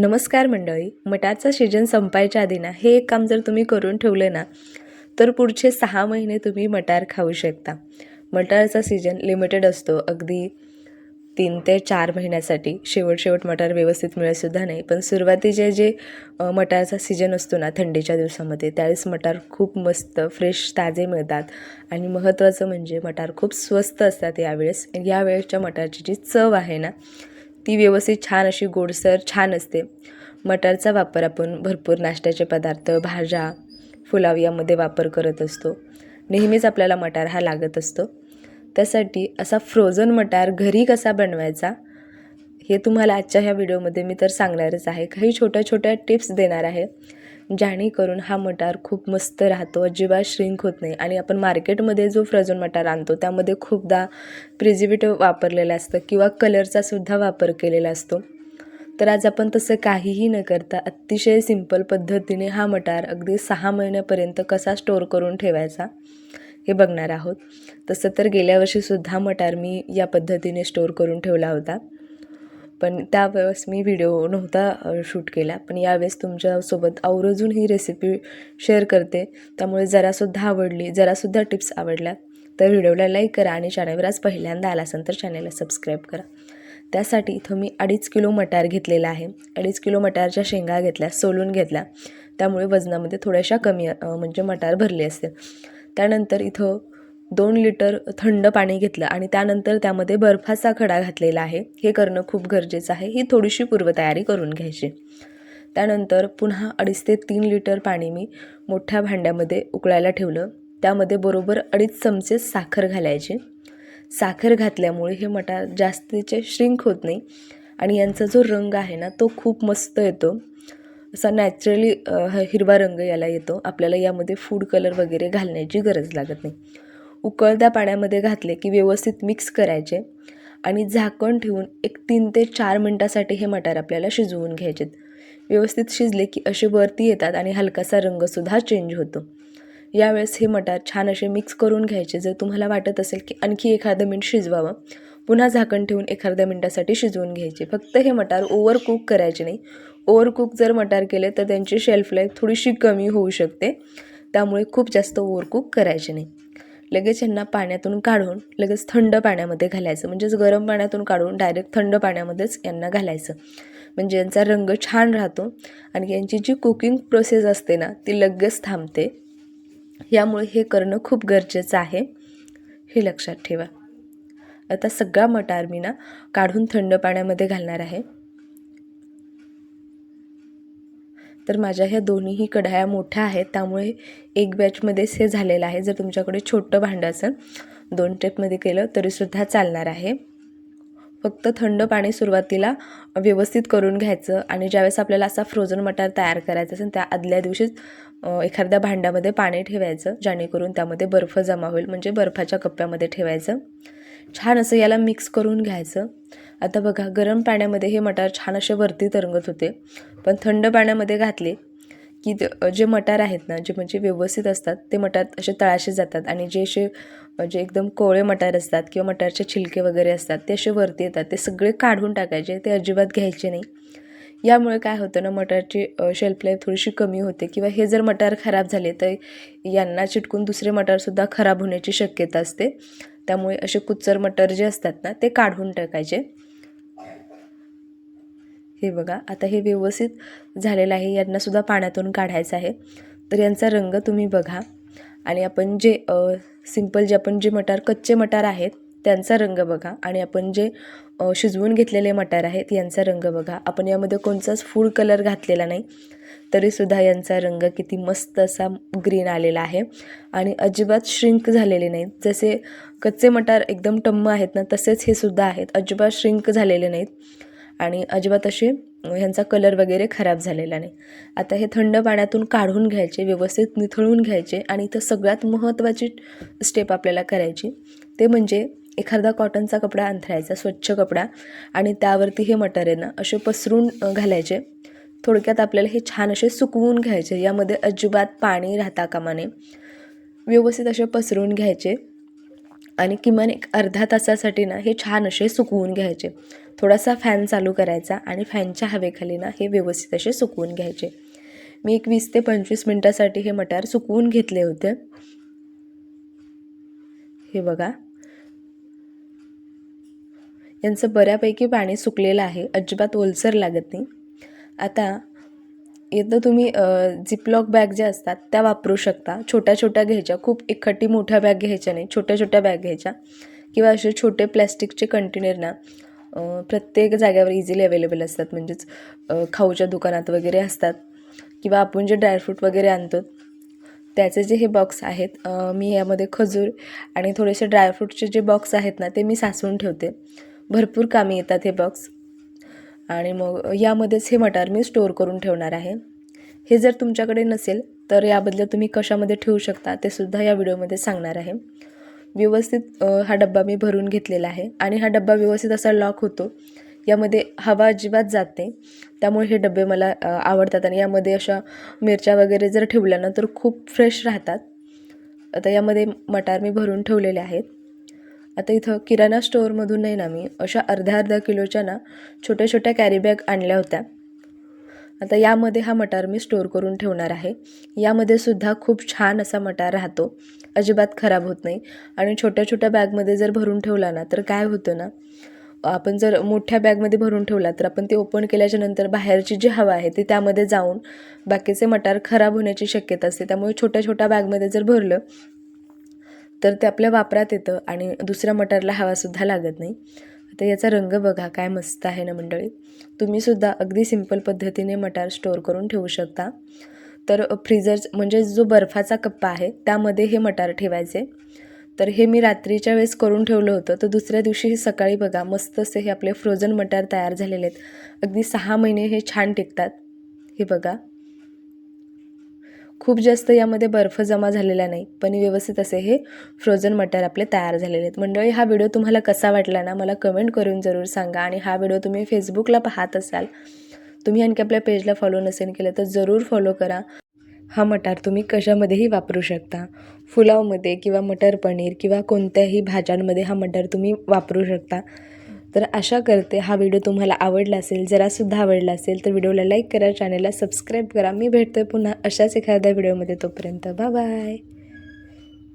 नमस्कार मंडळी मटारचा सीजन संपायच्या आधी ना हे एक काम जर तुम्ही करून ठेवलं ना तर पुढचे सहा महिने तुम्ही मटार खाऊ शकता. मटारचा सीजन लिमिटेड असतो अगदी तीन ते चार महिन्यासाठी. शेवट शेवट मटार व्यवस्थित मिळतसुद्धा नाही पण सुरुवातीचे जे मटारचा सीजन असतो ना थंडीच्या दिवसामध्ये त्यावेळेस मटार खूप मस्त फ्रेश ताजे मिळतात. आणि महत्त्वाचं म्हणजे मटार खूप स्वस्त असतात यावेळेस. यावेळेसच्या मटारची जी चव आहे ना ती व्यवस्थित छान अशी गोडसर छान असते. मटारचा वापर आपण भरपूर नाश्त्याचे पदार्थ भाज्या फुलाव यामध्ये वापर करत असतो. नेहमीच आपल्याला मटार हा लागत असतो. त्यासाठी असा फ्रोझन मटार घरी कसा बनवायचा हे तुम्हाला आजच्या ह्या व्हिडिओमध्ये मी तर सांगणारच आहे. काही छोट्या छोट्या टिप्स देणार आहे. जेणेकरून हा मटार खूप मस्त राहतो अजिबात श्रिंक होत नाही. आणि आपण मार्केटमध्ये जो फ्रोझन मटार आणतो त्यामध्ये खूपदा प्रिझर्वेटिव्ह वापरलेलं असतं किंवा कलरचा सुद्धा वापर केलेला असतो. तर आज आपण तसं काहीही न करता अतिशय सिंपल पद्धतीने हा मटार अगदी सहा महिन्यापर्यंत कसा स्टोअर करून ठेवायचा हे बघणार आहोत. तसं तर गेल्या वर्षीसुद्धा मटार मी या पद्धतीने स्टोअर करून ठेवला होता. पण त्यावेळेस मी व्हिडिओ नव्हता शूट केला. पण यावेळेस तुमच्यासोबत आवर्जून ही रेसिपी शेअर करते. त्यामुळे जरासुद्धा आवडली जरासुद्धा टिप्स आवडल्या तर व्हिडिओला लाईक करा आणि चॅनलवर आज पहिल्यांदा आला असेल तर चॅनलला सबस्क्राईब करा. त्यासाठी इथं मी अडीच किलो मटार घेतलेला आहे. अडीच किलो मटारच्या शेंगा घेतल्या सोलून घेतल्या. त्यामुळे वजनामध्ये थोड्याशा कमी म्हणजे मटार भरले असते त्यानंतर इथं दोन लिटर थंड पाणी घेतलं आणि त्यानंतर त्यामध्ये बर्फाचा खडा घातलेला आहे. हे करणं खूप गरजेचं आहे. ही थोडीशी पूर्वतयारी करून घ्यायची. त्यानंतर पुन्हा अडीच ते तीन लिटर पाणी मी मोठ्या भांड्यामध्ये उकळायला ठेवलं. त्यामध्ये बरोबर अडीच चमचे साखर घालायची. साखर घातल्यामुळे हे मटार जास्तीचे श्रिंक होत नाही आणि यांचा जो रंग आहे ना तो खूप मस्त येतो. असा नॅचरली हिरवा रंग याला येतो. आपल्याला यामध्ये फूड कलर वगैरे घालण्याची गरज लागत नाही. उकळत्या पाण्यामध्ये घातले की व्यवस्थित मिक्स करायचे आणि झाकण ठेवून एक तीन ते चार मिनटासाठी हे मटार आपल्याला शिजवून घ्यायचे. व्यवस्थित शिजले की असे वरती येतात आणि हलकासा रंगसुद्धा चेंज होतो. यावेळेस हे मटार छान असे मिक्स करून घ्यायचे. जर तुम्हाला वाटत असेल की आणखी एखादं मिनिट शिजवावं पुन्हा झाकण ठेवून एखाद्या मिनटासाठी शिजवून घ्यायचे. फक्त हे मटार ओव्हर कुक करायचे नाही. ओव्हर कुक जर मटार केले तर त्यांची शेल्फ लाईफ थोडीशी कमी होऊ शकते. त्यामुळे खूप जास्त ओव्हर कुक करायचे नाही. लगेच यांना पाण्यातून काढून लगेच थंड पाण्यामध्ये घालायचं. म्हणजेच गरम पाण्यातून काढून डायरेक्ट थंड पाण्यामध्येच यांना घालायचं. म्हणजे यांचा रंग छान राहतो. आणि यांची जी कुकिंग प्रोसेस असते ना ती लगेच थांबते. यामुळे हे करणं खूप गरजेचं आहे. हे लक्षात ठेवा. आता सगळा मटार मी ना काढून थंड पाण्यामध्ये घालणार आहे. तर माझ्या ह्या दोन्हीही कढाया मोठ्या आहेत. त्यामुळे एक बॅचमध्येच हे झालेलं आहे. जर तुमच्याकडे छोटं भांडं असेल दोन टेपमध्ये केलं तरीसुद्धा चालणार आहे. फक्त थंड पाणी सुरुवातीला व्यवस्थित करून घ्यायचं आणि ज्यावेळेस आपल्याला असा फ्रोझन मटार तयार करायचा असेल त्या आदल्या दिवशीच एखाद्या भांड्यामध्ये पाणी ठेवायचं जेणेकरून त्यामध्ये बर्फ जमा होईल. म्हणजे बर्फाच्या कप्प्यामध्ये ठेवायचं. छान असं याला मिक्स करून घ्यायचं. आता बघा गरम पाण्यामध्ये हे मटार छान असे वरती तरंगत होते. पण थंड पाण्यामध्ये घातले की जे मटार आहेत ना जे म्हणजे व्यवस्थित असतात ते मटार असे तळाशी जातात आणि जे असे जे एकदम कोवळे मटार असतात किंवा मटारचे छिलके वगैरे असतात ते असे वरती येतात. ते सगळे काढून टाकायचे ते अजिबात घ्यायचे नाही. यामुळे काय होतं ना मटारची शेल्फ लाईफ थोडीशी कमी होते किंवा हे जर मटार खराब झाले तर यांना चिटकून दुसरे मटारसुद्धा खराब होण्याची शक्यता असते. त्यामुळे असे कुच्चर मटर जे असतात ना ते काढून टाकायचे. हे बघा आता हे व्यवस्थित झालेलं आहे. यांनासुद्धा पाण्यातून काढायचं आहे. तर यांचा रंग तुम्ही बघा. आणि आपण जे सिंपल जे आपण जे मटार कच्चे मटार आहेत त्यांचा रंग बघा. आणि आपण जे शिजवून घेतलेले मटार आहेत यांचा रंग बघा. आपण यामध्ये कोणताच फूड कलर घातलेला नाही. तरीसुद्धा यांचा रंग किती मस्त असा ग्रीन आलेला आहे. आणि अजिबात श्रिंक झालेले नाहीत. जसे कच्चे मटार एकदम टम्म आहेत ना तसेच हे सुद्धा आहेत. अजिबात श्रिंक झालेले नाहीत. आणि अजिबात असे ह्यांचा कलर वगैरे खराब झालेला नाही. आता हे थंड पाण्यातून काढून घ्यायचे व्यवस्थित निथळून घ्यायचे आणि इथं सगळ्यात महत्त्वाची स्टेप आपल्याला करायची ते म्हणजे एखादा कॉटनचा कपडा अंथरायचा स्वच्छ कपडा. आणि त्यावरती हे मटर आहे ना असे पसरून घालायचे. थोडक्यात आपल्याला हे छान असे सुकवून घ्यायचे. यामध्ये अजिबात पाणी राहता कामा नये. व्यवस्थित असे पसरून घ्यायचे. आणि किमान एक अर्धा तासासाठी ना हे छान असे सुकवून घ्यायचे. थोडासा फॅन चालू करायचा आणि फॅनच्या हवेखाली ना हे व्यवस्थित असे सुकवून घ्यायचे. मी एक वीस ते पंचवीस मिनटासाठी हे मटार सुकवून घेतले होते. हे बघा. यांचं बऱ्यापैकी पाणी सुकलेलं आहे. अजिबात ओलसर लागत नाही. आता इथं तुम्ही झिपलॉक बॅग ज्या असतात त्या वापरू शकता. छोट्या छोट्या घ्यायच्या. खूप इकट्ठी मोठ्या बॅग घ्यायच्या नाही. छोट्या छोट्या बॅग घ्यायच्या. किंवा असे छोटे प्लॅस्टिकचे कंटेनर ना प्रत्येक जाग्यावर इझिली अवेलेबल असतात. म्हणजेच खाऊच्या दुकानात वगैरे असतात. किंवा आपण जे ड्रायफ्रूट वगैरे आणतो त्याचे जे हे बॉक्स आहेत मी यामध्ये खजूर आणि थोडेसे ड्रायफ्रूटचे जे बॉक्स आहेत ना ते मी साचवून ठेवते. भरपूर कामी येतात हे बॉक्स आणि मग यामध्येच हे मटार मी स्टोअर करून ठेवणार आहे. हे जर तुमच्याकडे नसेल तर याबद्दल तुम्ही कशामध्ये ठेवू शकता ते सुद्धा या व्हिडिओमध्ये सांगणार आहे. व्यवस्थित हा डब्बा मी भरून घेतलेला आहे आणि हा डब्बा व्यवस्थित असा लॉक होतो. यामध्ये हवा अजिबात जात नाही. त्यामुळे हे डबे मला आवडतात आणि यामध्ये अशा मिरच्या वगैरे जर ठेवल्या ना तर खूप फ्रेश राहतात. आता यामध्ये मटार मी भरून ठेवलेले आहेत. आता इथं किराणा स्टोअरमधून नाही ना मी अशा अर्ध्या अर्ध्या किलोच्या ना छोट्या छोट्या कॅरीबॅग आणल्या होत्या. आता यामध्ये हा मटार मी स्टोअर करून ठेवणार आहे. यामध्ये सुद्धा खूप छान असा मटार राहतो. अजिबात खराब होत नाही. आणि छोट्या छोट्या बॅगमध्ये जर भरून ठेवला ना तर काय होतं ना आपण जर मोठ्या बॅगमध्ये भरून ठेवला तर आपण ते ओपन केल्याच्यानंतर बाहेरची जी हवा आहे ती त्यामध्ये जाऊन बाकीचे मटार खराब होण्याची शक्यता असते. त्यामुळे छोट्या छोट्या बॅगमध्ये जर भरलं तर ते आपल्या वापरात येतं आणि दुसऱ्या मटारला हवासुद्धा लागत नाही. आता याचा रंग बघा काय मस्त आहे ना मंडळी. तुम्हीसुद्धा अगदी सिंपल पद्धतीने मटार स्टोअर करून ठेवू शकता. तर फ्रीजर म्हणजे जो बर्फाचा कप्पा आहे त्यामध्ये हे मटार ठेवायचे. तर हे मी रात्रीच्या वेळेस करून ठेवलं होतं. तर दुसऱ्या दिवशी सकाळी बघा मस्त असे हे आपले फ्रोझन मटार तयार झालेले आहेत. अगदी सहा महिने हे छान टिकतात. हे बघा. खूप जास्त यामध्ये बर्फ जमा झालेला नाही पण व्यवस्थित असे हे फ्रोझन मटर आपले तयार झालेले आहेत. मंडळी हा व्हिडिओ तुम्हाला कसा वाटला ना मला कमेंट करून जरूर सांगा आणि हा व्हिडिओ तुम्ही फेसबुकला पाहत असाल तुम्ही आणखी आपल्या पेजला फॉलो नसेल केलं तर जरूर फॉलो करा. हा मटार तुम्ही कशामध्येही वापरू शकता. पुलावमध्ये किंवा मटर पनीर किंवा कोणत्याही भाज्यांमध्ये हा मटार तुम्ही वापरू शकता. तर आशा करते. हा व्हिडिओ तुम्हाला आवडला असेल जरासुद्धा आवडला असेल तर व्हिडिओला लाईक करा चॅनलला सबस्क्राईब करा. मी भेटते पुन्हा अशाच एखाद्या व्हिडिओमध्ये तोपर्यंत. Bye bye.